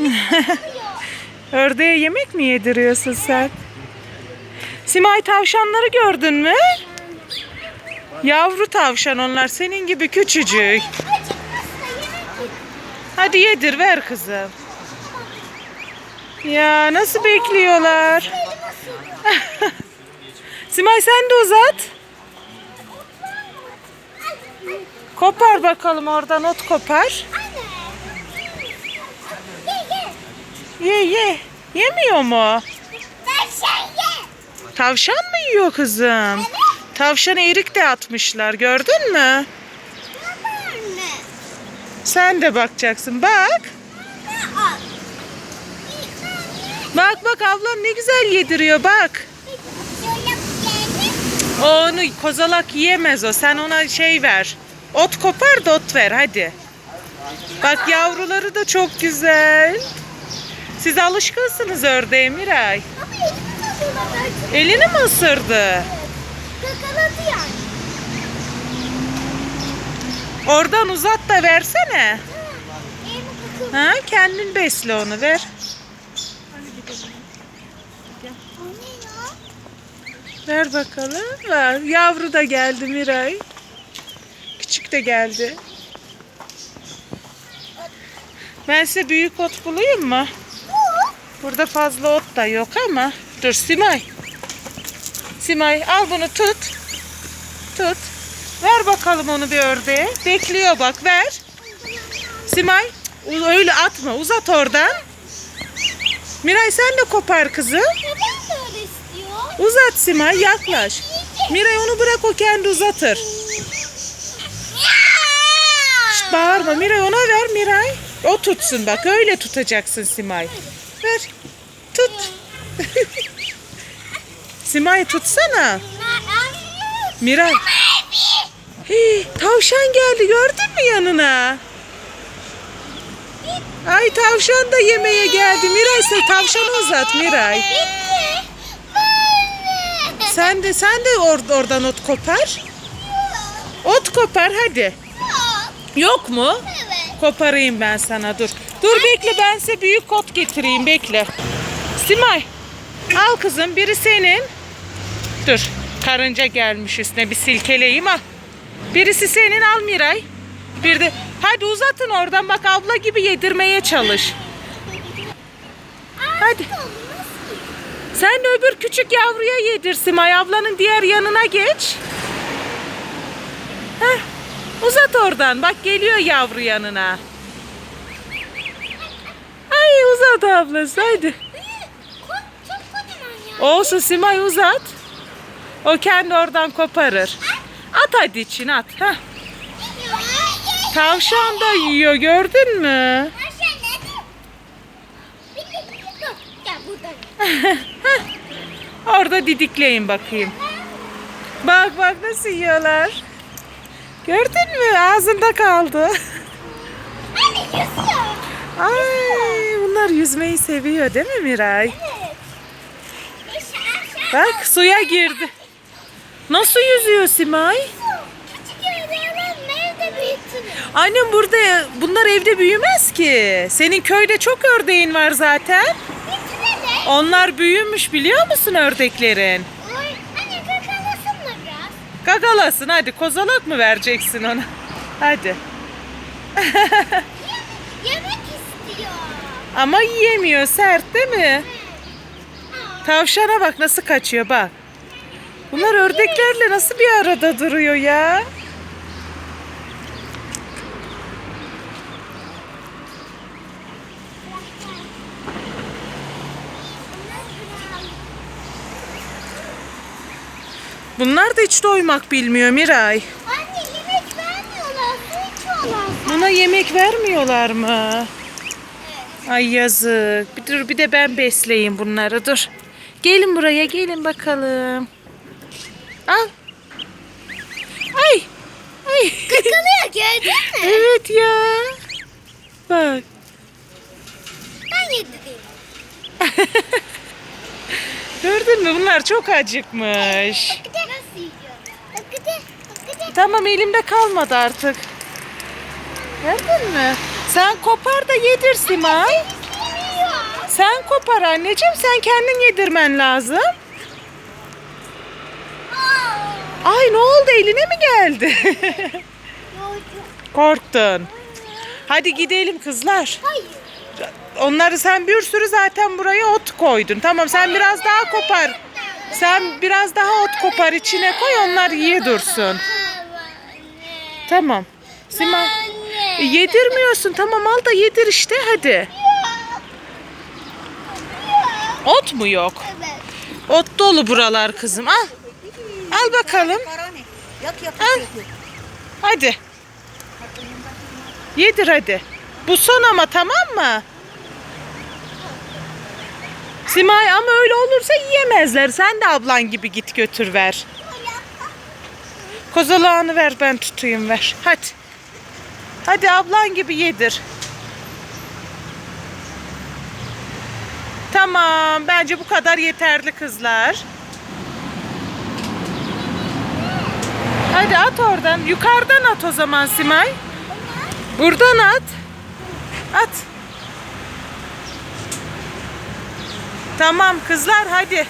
Ördeğe yemek mi yediriyorsun sen? Simay tavşanları gördün mü? Yavru tavşan onlar senin gibi küçücük. Hadi yedir ver kızım. Ya nasıl bekliyorlar? Simay sen de uzat. Kopar bakalım oradan ot kopar. Ye ye. Yemiyor mu? Tavşan mı yiyor kızım? Tavşan erik de atmışlar gördün mü? Sen de bakacaksın bak. Bak bak ablam ne güzel yediriyor bak. O onu kozalak yiyemez o. Sen ona şey ver. Ot kopar da ot ver hadi. Bak yavruları da çok güzel. Siz alışkınsınız ördeğe Miray. Elini mi ısırdı? Kakaladı yani. Oradan uzat da versene. Elimi kakaladı. Ha, kendin besle onu ver. Ver bakalım. Ver. Yavru da geldi Miray. Küçük de geldi. Ben size büyük ot bulayım mı? Burada fazla ot da yok ama. Dur Simay. Simay al bunu tut. Tut. Ver bakalım onu bir ördeğe. Bekliyor bak ver. Simay öyle atma uzat oradan. Miray sen de kopar istiyor? Uzat Simay yaklaş. Miray onu bırak o kendi uzatır. Şşt, bağırma Miray ona ver Miray. O tutsun bak öyle tutacaksın Simay. Ver. Tut. Simay tutsana. Miray. Hii, tavşan geldi gördün mü yanına? Ay tavşan da yemeğe geldi. Miray sen tavşanı uzat Miray. Sen de sen de or- oradan ot kopar. Ot kopar hadi. Yok mu? Koparayım ben sana dur. Dur bekle ben size büyük ot getireyim bekle. Simay al kızım biri senin. Dur karınca gelmiş üstüne bir silkeleyeyim al. Birisi senin al Miray. Bir de hadi uzatın oradan bak abla gibi yedirmeye çalış. Hadi. Sen de öbür küçük yavruya yedir Simay ablanın diğer yanına geç. Uzat oradan bak geliyor yavru yanına. Ay uzat ablası hadi. Olsun Simay uzat. O kendi oradan koparır. At hadi içine at. Heh. Tavşan da yiyor gördün mü? Orada didikleyin bakayım. Bak bak nasıl yiyorlar. Gördün mü? Ağzında kaldı. Anne yüzüyor. Ay bunlar yüzmeyi seviyor değil mi Miray? Evet. Bak suya girdi. Nasıl yüzüyor Simay? Annem burada bunlar evde büyümez ki. Senin köyde çok ördeğin var zaten. Onlar büyümüş biliyor musun ördeklerin? Gagalasın hadi kozalak mı vereceksin ona? Hadi. Yemek istiyor. Ama yiyemiyor sert değil mi? Tavşana bak nasıl kaçıyor bak. Bunlar ördeklerle nasıl bir arada duruyor ya? Bunlar da hiç doymak bilmiyor Miray. Anne yemek vermiyorlar. Su içiyorlar. Buna yemek vermiyorlar mı? Ay yazık. Bir dur bir de ben besleyeyim bunları dur. Gelin buraya gelin bakalım. Al. Ay. Ay. Kakalıyor gördün mü? evet ya. Bak. Ben yedireyim. Gördün mü bunlar çok acıkmış. Tamam elimde kalmadı artık. Gördün mü? Sen kopar da yedir. Yemek Sen kopar anneciğim. Sen kendin yedirmen lazım. Ay ne oldu eline mi geldi? Korktun. Hadi gidelim kızlar. Hayır. Onları sen bir sürü zaten buraya ot koydun. Tamam sen biraz daha kopar. Sen biraz daha ot kopar içine koy onlar yiye dursun. Tamam. Sima E, yedirmiyorsun. Tamam al da yedir işte hadi. Ot mu yok? Evet. Ot dolu buralar kızım. Al. Al bakalım. Yak Al. yak. yak. Hadi. Yedir hadi. Bu son ama tamam mı? Simay ama öyle olursa yiyemezler. Sen de ablan gibi git götür ver. Kozalağını ver ben tutayım ver. Hadi. Hadi ablan gibi yedir. Tamam. Bence bu kadar yeterli kızlar. Hadi at oradan. Yukarıdan at o zaman Simay. Buradan at. At. Tamam kızlar hadi.